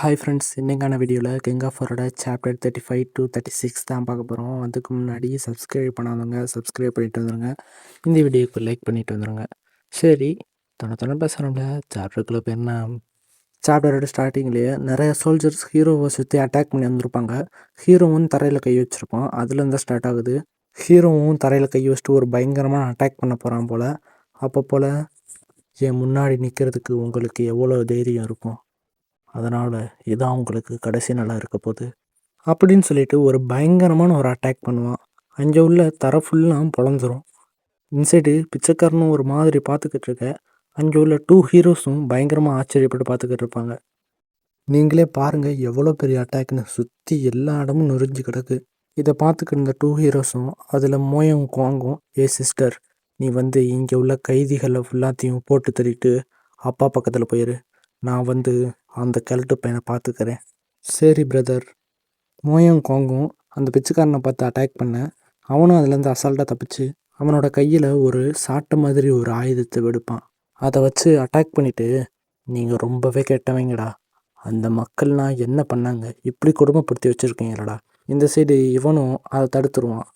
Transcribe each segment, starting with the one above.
Hi friends இன்றைக்கான வீடியோவில் king of ஃபரோட chapter thirty five to thirty six தான் பார்க்க போகிறோம் அதுக்கு முன்னாடி சப்ஸ்கிரைப் பண்ணாதவங்க சப்ஸ்கிரைப் பண்ணிட்டு வந்துருங்க. இந்த வீடியோக்கு லைக் பண்ணிட்டு வந்துருங்க. சரி தொண்ணு தொண்ணு பேசுகிறோம்ல சாப்டருக்குள்ள பேர் என்ன சாப்டரோட ஸ்டார்டிங்லேயே நிறைய சோல்ஜர்ஸ் ஹீரோவை சுற்றி அட்டாக் பண்ணி வந்திருப்பாங்க. ஹீரோவும் தரையில் கை வச்சுருப்பான். அதுலேருந்து ஸ்டார்ட் ஆகுது. ஹீரோவும் தரையில் கை வச்சுட்டு ஒரு பயங்கரமான அட்டாக் பண்ண போகிறான் போல். அப்போ போல் என் முன்னாடி நிற்கிறதுக்கு உங்களுக்கு எவ்வளோ தைரியம் இருக்கும்? அதனால் இதான் உங்களுக்கு கடைசி நாளாக இருக்க போகுது. அப்படின்னு சொல்லிட்டு ஒரு பயங்கரமான ஒரு அட்டாக் பண்ணுவான். அங்கே உள்ள தர ஃபுல்லாக பொழந்துரும். இன்சைடு பிச்சைக்காரனும் ஒரு மாதிரி பார்த்துக்கிட்டு இருக்க. அங்கே உள்ள டூ ஹீரோஸும் பயங்கரமாக ஆச்சரியப்பட்டு பார்த்துக்கிட்டு இருப்பாங்க. நீங்களே பாருங்கள் எவ்வளோ பெரிய அட்டாக்னு சுற்றி எல்லா இடமும் நொறிஞ்சு கிடக்கு. இதை பார்த்துக்கிட்டு இருந்த டூ ஹீரோஸும் அதில் மோயம் குவாங்கும். ஏ சிஸ்டர் நீ வந்து இங்கே உள்ள கைதிகளை ஃபுல்லாத்தையும் போட்டு தள்ளிட்டு அப்பா பக்கத்தில் போயிரு. நான் வந்து அந்த கெல்ட்டு பையனை பார்த்துக்கிறேன். சரி பிரதர் மோயும் கோங்கும் அந்த பிச்சைக்காரனை பார்த்து அட்டாக் பண்ண. அவனும் அதுலேருந்து அசால்ட்டாக தப்பிச்சு அவனோட கையில் ஒரு சாட்டை மாதிரி ஒரு ஆயுதத்தை வெடுப்பான். அதை வச்சு அட்டாக் பண்ணிவிட்டு நீங்கள் ரொம்பவே கெட்டவங்கடா. அந்த மக்கள்னால் என்ன பண்ணாங்க? இப்படி கொடுமைப்படுத்தி வச்சுருக்கீங்களடா. இந்த சைடு இவனும் அதை தடுத்துருவான்.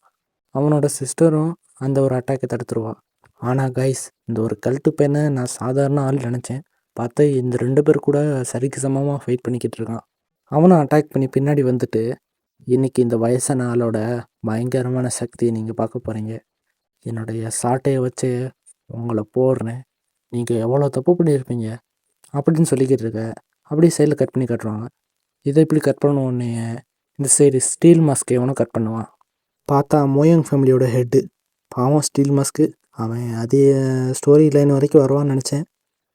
அவனோட சிஸ்டரும் அந்த ஒரு அட்டாக்கை தடுத்துருவான் ஆனால் கைஸ் இந்த ஒரு கல்ட்டு பையனை நான் சாதாரண ஆள் நினச்சேன். பார்த்தா இந்த ரெண்டு பேர் கூட சரிக்கு சமமாக ஃபைட் பண்ணிக்கிட்டு இருக்கான். அவனும் அட்டாக் பண்ணி பின்னாடி வந்துட்டு இன்றைக்கி இந்த வயசான ஆளோட பயங்கரமான சக்தியை நீங்கள் பார்க்க போகிறீங்க என்னுடைய சாட்டையை வச்சு உங்களை போடுறேன். நீங்கள் எவ்வளோ தப்பு பண்ணியிருப்பீங்க? அப்படின்னு சொல்லிக்கிட்டு இருக்க. அப்படியே சைடில் கட் பண்ணி கட்டுவாங்க. இதை இப்படி கட் பண்ண உடனே இந்த சைடு ஸ்டீல் மாஸ்க்கு எவனும் கட் பண்ணுவான். பார்த்தா மோயங் ஃபேமிலியோட ஹெட்டு பாவம் ஸ்டீல் மாஸ்க்கு அவன் அதே ஸ்டோரி லைன் வரைக்கும் வருவான்னு நினச்சேன்.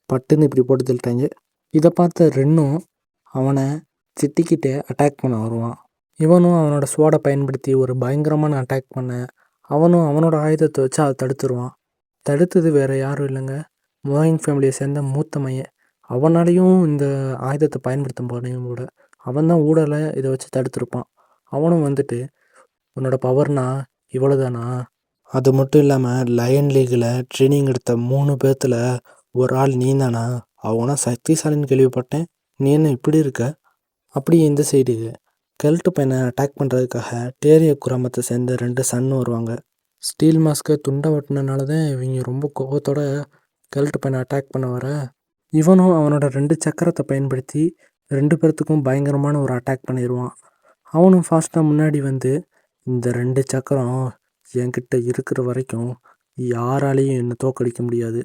பட்டுன்னு இப்படி போட்டு தள்ளிட்டாங்க. இதை பார்த்த ரென்னும் அவனை சிட்டிக்கிட்ட அட்டாக் பண்ண வருவான். இவனும் அவனோட சுவாடை பயன்படுத்தி ஒரு பயங்கரமான அட்டாக் பண்ண அவனும் அவனோட ஆயுதத்தை வச்சு அதை தடுத்துருவான். தடுத்தது வேறு யாரும் இல்லைங்க. மோயின் ஃபேமிலியை சேர்ந்த மூத்த மையன். அவனாலையும் இந்த ஆயுதத்தை பயன்படுத்தும் போனையும் கூட. அவன் தான் ஊடலை இதை வச்சு தடுத்துருப்பான். அவனும் வந்துட்டு உன்னோட பவர்னா இவ்வளோதானா அது மட்டும் இல்லாமல் லயன் லீகில் ட்ரைனிங் எடுத்த மூணு பேர்த்தில் ஒரு ஆள் நீ தானா அவனா சக்திசாலின்னு கேள்விப்பட்டேன். நீ என்ன இப்படி இருக்க? அப்படியே இந்த சைடு கெல்ட்டு பையனை அட்டாக் பண்ணுறதுக்காக டேரிய குராமத்தை சேர்ந்த ரெண்டு சன் வருவாங்க. ஸ்டீல் மாஸ்க்கை துண்டை வெட்டினனால தான் இவங்க ரொம்ப கோபத்தோட கெல்ட்டு பையனை அட்டாக் பண்ண வர. இவனும் அவனோட ரெண்டு சக்கரத்தை பயன்படுத்தி ரெண்டு பேர்த்துக்கும் பயங்கரமான ஒரு அட்டாக் பண்ணிடுவான் அவனும் ஃபாஸ்ட்டாக முன்னாடி வந்து இந்த ரெண்டு சக்கரம் என்கிட்ட இருக்கிற வரைக்கும் யாராலையும் என்னை தோக்கடிக்க முடியாது.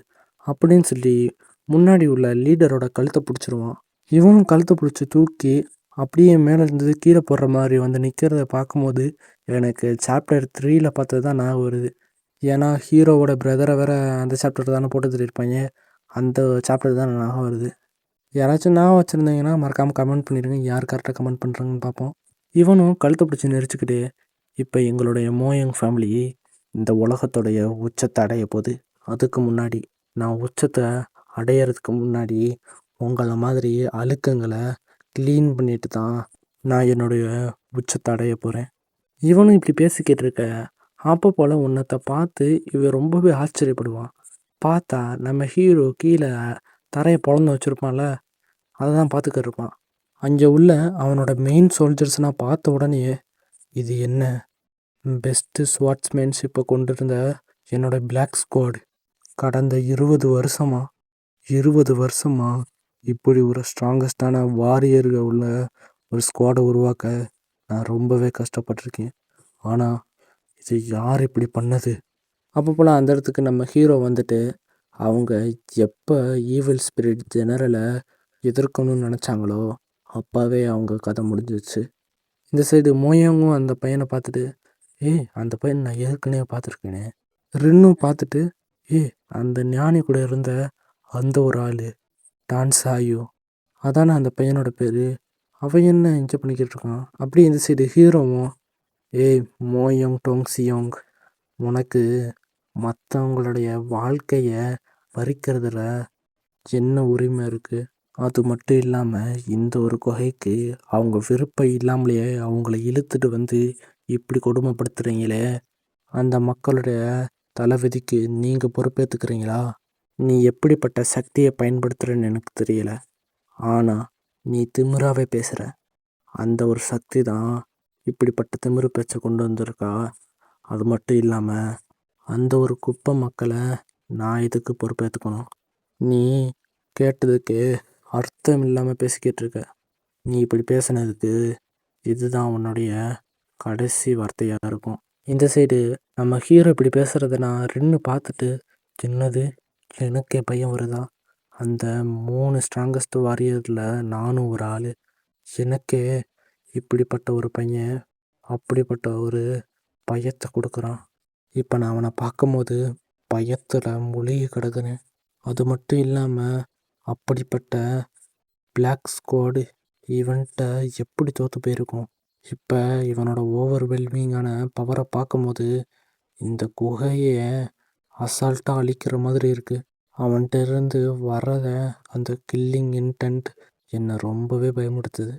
அப்படின்னு சொல்லி முன்னாடி உள்ள லீடரோட கழுத்தை பிடிச்சிருவான். இவனும் கழுத்தை பிடிச்சி தூக்கி அப்படியே மேலே இருந்து கீழே போடுற மாதிரி வந்து நிற்கிறத பார்க்கும்போது எனக்கு சாப்டர் த்ரீயில் பார்த்தது தான் ஞாபகம் வருது. ஏன்னா ஹீரோவோட பிரதரை வேற அந்த சாப்டர் தானே போட்டு தள்ளியிருப்பாங்க. அந்த சாப்டர் தான் ஞாபகம் வருது. யாராச்சும் ஞாபகம் வச்சுருந்தீங்கன்னா மறக்காமல் கமெண்ட் பண்ணிடுங்க யார் கரெக்டாக கமெண்ட் பண்ணுறாங்கன்னு பார்ப்போம். இவனும் கழுத்தை பிடிச்சி நெரிச்சுக்கிட்டு இப்போ எங்களுடைய மோயங் ஃபேமிலி இந்த உலகத்தோடைய உச்சத்தை அடைய போகுது. அதுக்கு முன்னாடி நான் உச்சத்தை அடையிறதுக்கு முன்னாடி உங்களை மாதிரி அழுக்கங்களை க்ளீன் பண்ணிட்டு தான் நான் என்னுடைய உச்சத்தை அடைய போகிறேன் இவனும் இப்படி பேசிக்கிட்டு இருக்க அப்போ போல் உன்னத்தை பார்த்து இவன் ரொம்பவே ஆச்சரியப்படுவான். பார்த்தா நம்ம ஹீரோ கீழே தரையை பிறந்து வச்சுருப்பான்ல அதை தான் பார்த்துக்கிட்டு இருப்பான். அங்கே உள்ள அவனோட மெயின் சோல்ஜர்ஸ்னால் பார்த்த உடனே இது என்ன? பெஸ்ட்டு ஸ்வாட்ஸ்மேன்ஷிப்பை கொண்டு இருந்த என்னோடய பிளாக் ஸ்குவாடு கடந்த இருபது வருஷமா? இருபது வருஷமா? இப்படி ஒரு ஸ்ட்ராங்கஸ்டான வாரியர்கள் உள்ள ஒரு ஸ்குவாடை உருவாக்க நான் ரொம்பவே கஷ்டப்பட்டிருக்கேன். ஆனால் இது யார் இப்படி பண்ணது? அப்போ போல் அந்த இடத்துக்கு நம்ம ஹீரோ வந்துட்டு அவங்க எப்போ ஈவில் ஸ்பிரிட் ஜெனரலை எதிர்க்கணும்னு நினச்சாங்களோ அப்போவே அவங்க கதை முடிஞ்சிச்சு இந்த சைடு மோயங்கும் அந்த பையனை பார்த்துட்டு ஏய் அந்த பையன் நான் ஏற்கனவே பார்த்துருக்கேனே. ரின்னும் பார்த்துட்டு ஏய் அந்த ஞானி கூட இருந்த அந்த ஒரு ஆள் டான்ஸ் ஆயு அதானே அந்த பையனோட பேர்? அவன் என்ன என்ஜாய் பண்ணிக்கிட்டு இருக்கான்? அப்படி இந்த சைடு ஹீரோவும் ஏய் மோயோங் டோங் சியோங் உனக்கு மற்றவங்களுடைய வாழ்க்கையை பறிக்கிறதுல என்ன உரிமை இருக்குது அது மட்டும் இல்லாமல் இந்த ஒரு குகைக்கு அவங்க விருப்பம் இல்லாமலேயே அவங்கள இழுத்துட்டு வந்து இப்படி கொடுமைப்படுத்துகிறீங்களே அந்த மக்களுடைய தளபதிக்கு நீங்கள் பொறுப்பேற்றுக்கிறீங்களா நீ எப்படிப்பட்ட சக்தியை பயன்படுத்துகிறேன்னு எனக்கு தெரியல. ஆனால் நீ திமிராகவே பேசுகிற அந்த ஒரு சக்தி தான் இப்படிப்பட்ட திமிரு பேச்சை கொண்டு வந்திருக்கா? அது மட்டும் இல்லாமல் அந்த ஒரு குப்பை மக்களை நான் இதுக்கு பொறுப்பேற்றுக்கணும் நீ கேட்டதுக்கு அர்த்தம் இல்லாமல் பேசிக்கிட்டு இருக்க. நீ இப்படி பேசுனதுக்கு இதுதான் உன்னுடைய கடைசி வார்த்தையாக இருக்கும். இந்த சைடு நம்ம ஹீரோ இப்படி பேசுகிறத நான் ரின்னு பார்த்துட்டு என்னது எனக்கே பையன் வருதா? அந்த மூணு ஸ்ட்ராங்கஸ்ட் வாரியரில் நானும் ஒரு ஆள். எனக்கே இப்படிப்பட்ட ஒரு பையன் அப்படிப்பட்ட ஒரு பயத்தை கொடுக்குறான். இப்போ நான் அவனை பார்க்கும்போது பயத்தில் மொழிகி கிடக்குறேன். அது மட்டும் இல்லாமல் அப்படிப்பட்ட பிளாக் ஸ்குவாடு இவன்கிட்ட எப்படி தோற்று போயிருக்கோம்? இப்போ இவனோட ஓவர்வெல்மிங்கான பவரை பார்க்கும்போது இந்த குகையை அசால்ட்டாக அழிக்கிற மாதிரி இருக்குது அவன்கிட்ட இருந்து வரத அந்த கில்லிங் இன்டென்ட் என்னை ரொம்பவே பயமுடுத்துது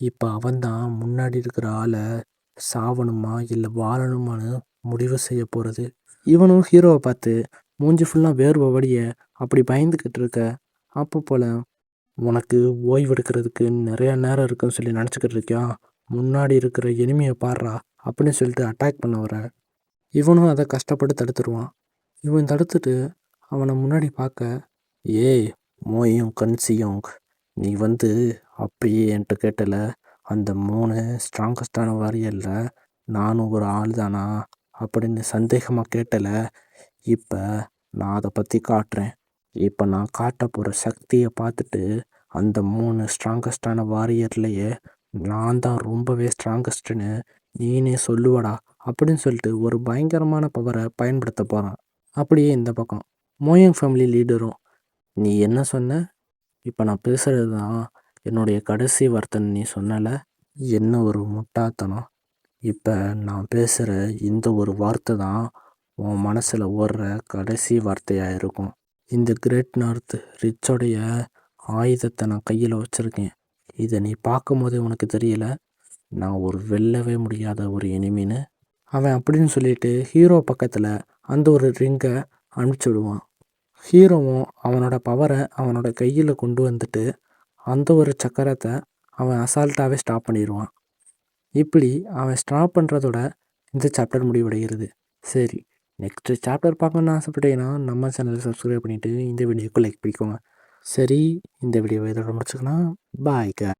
இப்போ அவன் தான் முன்னாடி இருக்கிற ஆளை சாவணுமா இல்லை வாழணுமான்னு முடிவு செய்ய போகிறது இவனும் ஹீரோவை பார்த்து மூஞ்சி ஃபுல்லாக வேர்வை வடிய அப்படி பயந்துக்கிட்டு இருக்க அப்போ போல் உனக்கு ஓய்வு எடுக்கிறதுக்கு நிறையா நேரம் இருக்குன்னு சொல்லி நினச்சிக்கிட்டு இருக்கியா? முன்னாடி இருக்கிற எனிமையை பாடுறா அப்படின்னு சொல்லிட்டு அட்டாக் பண்ண வர இவனும் அதை கஷ்டப்பட்டு தடுத்துருவான். இவன் தடுத்துட்டு அவனை முன்னாடி பார்க்க ஏய் மோயும் கன்சியோங் நீ வந்து அப்பயே என்கிட்ட கேட்டல அந்த மூணு ஸ்ட்ராங்கஸ்டான வாரியரில் நானும் ஒரு ஆள் தானா? அப்படின்னு சந்தேகமாக கேட்டல. இப்போ நான் அதை பற்றி காட்டுறேன். இப்போ நான் காட்ட போகிற சக்தியை பார்த்துட்டு அந்த மூணு ஸ்ட்ராங்கஸ்டான வாரியர்லேயே நான் தான் ரொம்பவே ஸ்ட்ராங்கஸ்ட்டுன்னு நீனே சொல்லுவடா அப்படின்னு சொல்லிட்டு ஒரு பயங்கரமான பவரை பயன்படுத்த போகிறான் அப்படியே இந்த பக்கம் மோயங் ஃபேமிலி லீடரும் நீ என்ன சொன்ன? இப்போ நான் பேசுகிறது தான் என்னுடைய கடைசி வார்த்தைன்னு நீ சொன்னலை? என்ன ஒரு முட்டாத்தனம் இப்போ நான் பேசுகிற இந்த ஒரு வார்த்தை தான் உன் மனசில் ஓடுற கடைசி வார்த்தையாக இருக்கும். இந்த கிரேட் நார்த் ரிச்சோடைய ஆயுதத்தை நான் கையில் வச்சுருக்கேன். இதை நீ பார்க்கும்போதே உனக்கு தெரியல. நான் ஒரு வெல்லவே முடியாத ஒரு எனிமின்னு அவன் அப்படின்னு சொல்லிட்டு ஹீரோ பக்கத்தில் அந்த ஒரு ரிங்கை அனுப்பிச்சி விடுவான். ஹீரோவும் அவனோட பவரை அவனோட கையில் கொண்டு வந்துட்டு அந்த ஒரு சக்கரத்தை அவன் அசால்ட்டாகவே ஸ்டாப் பண்ணிடுவான். இப்படி அவன் ஸ்டாப் பண்ணுறதோட இந்த சாப்டர் முடிவடைகிறது. சரி நெக்ஸ்ட்டு சாப்டர் பார்க்கணுன்னு ஆசைப்பட்டீங்கன்னா நம்ம சேனலை சப்ஸ்கிரைப் பண்ணிவிட்டு இந்த வீடியோக்கு லைக் பிடிக்கோங்க சரி இந்த வீடியோவை இதோட முடிச்சுக்கலாம். பாய்க்கா